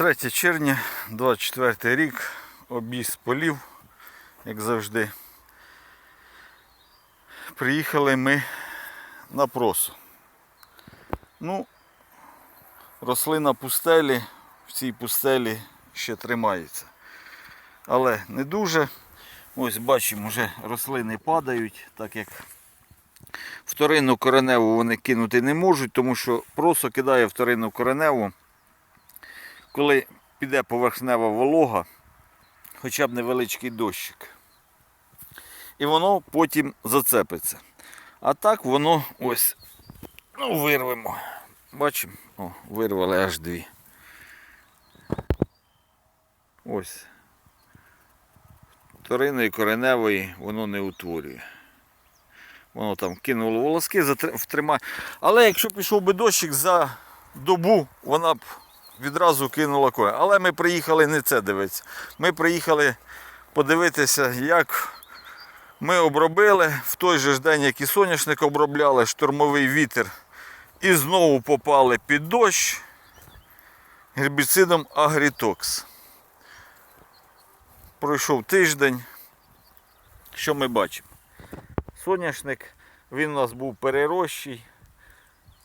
3 червня, 24 рік, об'їзд полів, як завжди. Приїхали ми на просу. Ну, рослина пустелі, в цій пустелі ще тримається. Але не дуже. Ось бачимо, вже рослини падають, так як вторинну кореневу вони кинути не можуть, тому що просо кидає вторинну кореневу коли піде поверхнева волога, хоча б невеличкий дощик. І воно потім зацепиться. А так воно ось, ну, вирвемо. Бачимо? Вирвали аж дві. Ось. Вторинної кореневої воно не утворює. Воно там кинуло волоски, втримає. Але якщо пішов би дощик за добу, вона б відразу кинула корень. Але ми приїхали не це дивитися. Ми приїхали подивитися, як ми обробили в той же ж день, як і соняшник обробляли, штурмовий вітер. І знову попали під дощ гербіцидом Агрітокс. Пройшов тиждень. Що ми бачимо? Соняшник, він у нас був перерощий.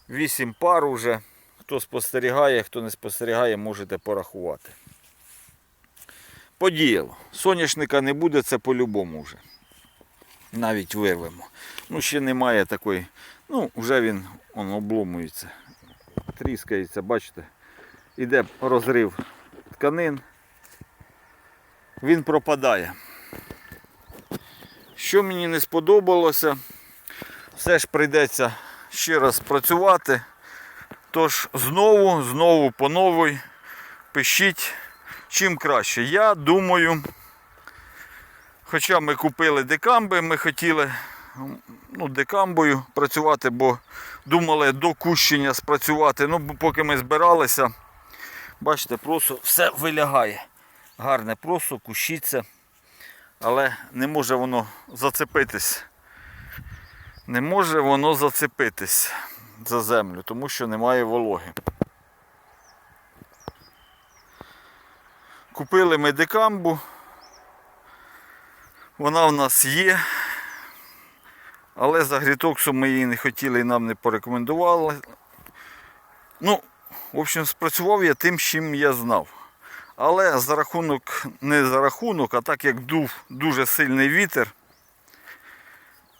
8 пар уже. Хто спостерігає, хто не спостерігає, можете порахувати. Подіяло. Соняшника не буде, це по-любому вже. Навіть вирвемо. Ну, ще немає такої. Ну, вже він он, обломується. Тріскається, бачите. Іде розрив тканин. Він пропадає. Що мені не сподобалося, все ж прийдеться ще раз працювати. Тож знову, знову по новій пишіть чим краще. Я думаю, хоча ми купили декамби, ми хотіли ну, декамбою працювати, бо думали до кущення спрацювати. Ну, поки ми збиралися, бачите, просто все вилягає. Гарне просто, кущиться, але не може воно зацепитись. Не може воно зацепитись за землю, тому що немає вологи. Купили ми декамбу. Вона в нас є. Але за грітоксом ми її не хотіли і нам не порекомендували. Ну, в общем, спрацював я тим, чим я знав. Але за рахунок, не за рахунок, а так як дув дуже сильний вітер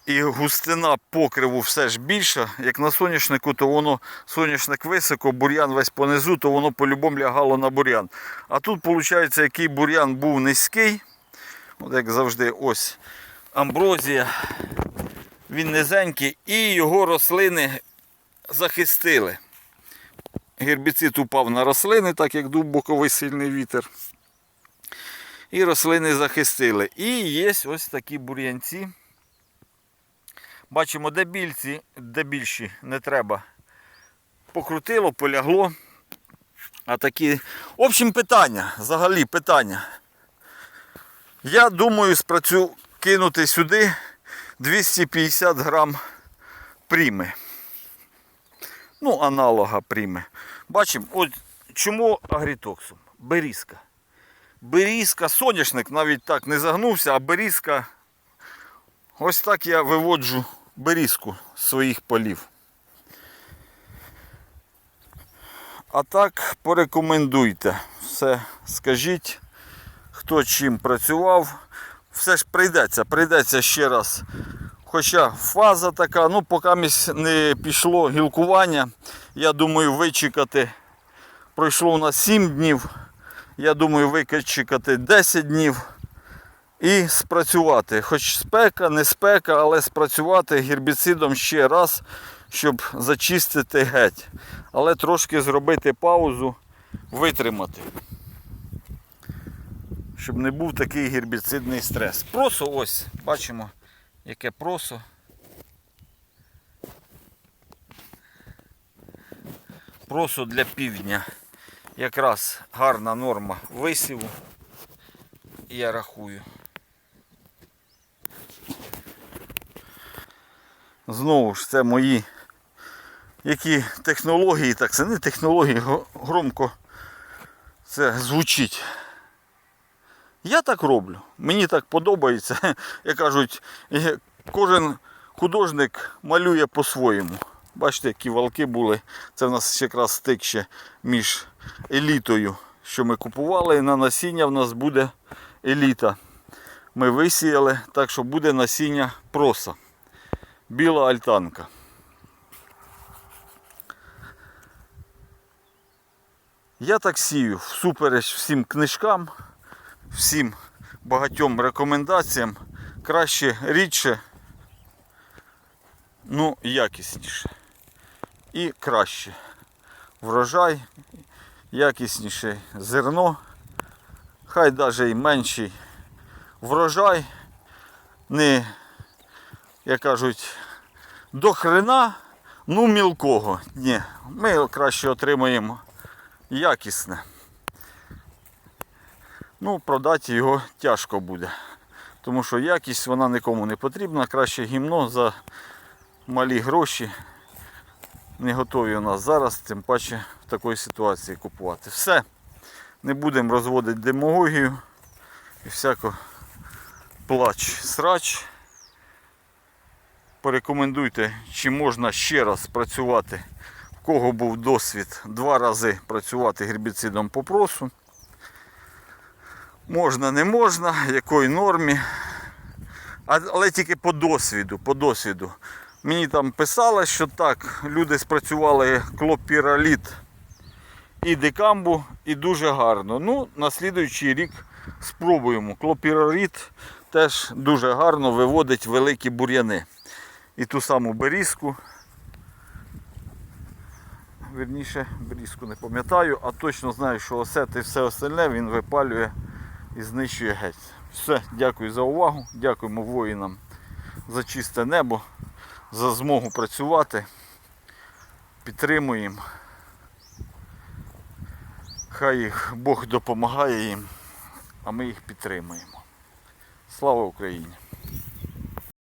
і густина покриву все ж більша, як на соняшнику, то воно соняшник високо, бур'ян весь понизу, то воно по-любому лягало на бур'ян. А тут, виходить, який бур'ян був низький, от як завжди, ось амброзія, він низенький, і його рослини захистили. Гербіцид упав на рослини, так як дув боковий сильний вітер. І рослини захистили. І є ось такі бур'янці. Бачимо, де більці, де більші не треба. Покрутило, полягло. А такі. В общем, питання, взагалі питання. Я думаю, спрацю кинути сюди 250 грам пріми. Ну, аналога пріми. Бачимо, от чому агрітоксом? Берізка. Берізка, соняшник навіть так не загнувся, а берізка. Ось так я виводжу берізку своїх полів. А так порекомендуйте. Все скажіть, хто чим працював. Все ж прийдеться, прийдеться ще раз. Хоча фаза така, ну поки не пішло гілкування, я думаю, вичекати. Пройшло у нас 7 днів. Я думаю, вичекати 10 днів і спрацювати. Хоч спека, не спека, але спрацювати гербіцидом ще раз, щоб зачистити геть. Але трошки зробити паузу, витримати. Щоб не був такий гербіцидний стрес. Просо ось, бачимо, яке просо. Просо для півдня. Якраз гарна норма висіву. Я рахую. Знову ж це мої які технології, так це не технології, громко це звучить. Я так роблю. Мені так подобається. Як кажуть, кожен художник малює по-своєму. Бачите, які валки були. Це в нас якраз стик ще між елітою, що ми купували. На насіння в нас буде еліта. Ми висіяли, так що буде насіння проса. Біла альтанка. Я так сію всупереч всім книжкам, всім багатьом рекомендаціям. Краще рідше, ну якісніше. І краще. Врожай, якісніше зерно, хай навіть і менший врожай, не, як кажуть, до хрена, ну мілкого. Ні, ми краще отримаємо якісне. Ну, продати його тяжко буде. Тому що якість вона нікому не потрібна. Краще гімно за малі гроші. Не готові у нас зараз, тим паче в такій ситуації купувати. Все. Не будемо розводити демагогію і всяко плач, срач. Порекомендуйте, чи можна ще раз працювати в кого був досвід два рази працювати гербіцидом по просу. Можна, не можна, якої нормі. Але тільки по досвіду, по досвіду. Мені там писали, що так, люди спрацювали клопіраліт і декамбу, і дуже гарно. Ну, на слідуючий рік спробуємо. Клопіраліт теж дуже гарно виводить великі бур'яни. І ту саму берізку Вірніше, берізку не пам'ятаю, а точно знаю, що осет і все остальне він випалює і знищує геть. Все, дякую за увагу, дякуємо воїнам за чисте небо, за змогу працювати. Підтримуємо. Хай їх Бог допомагає їм, а ми їх підтримуємо. Слава Україні!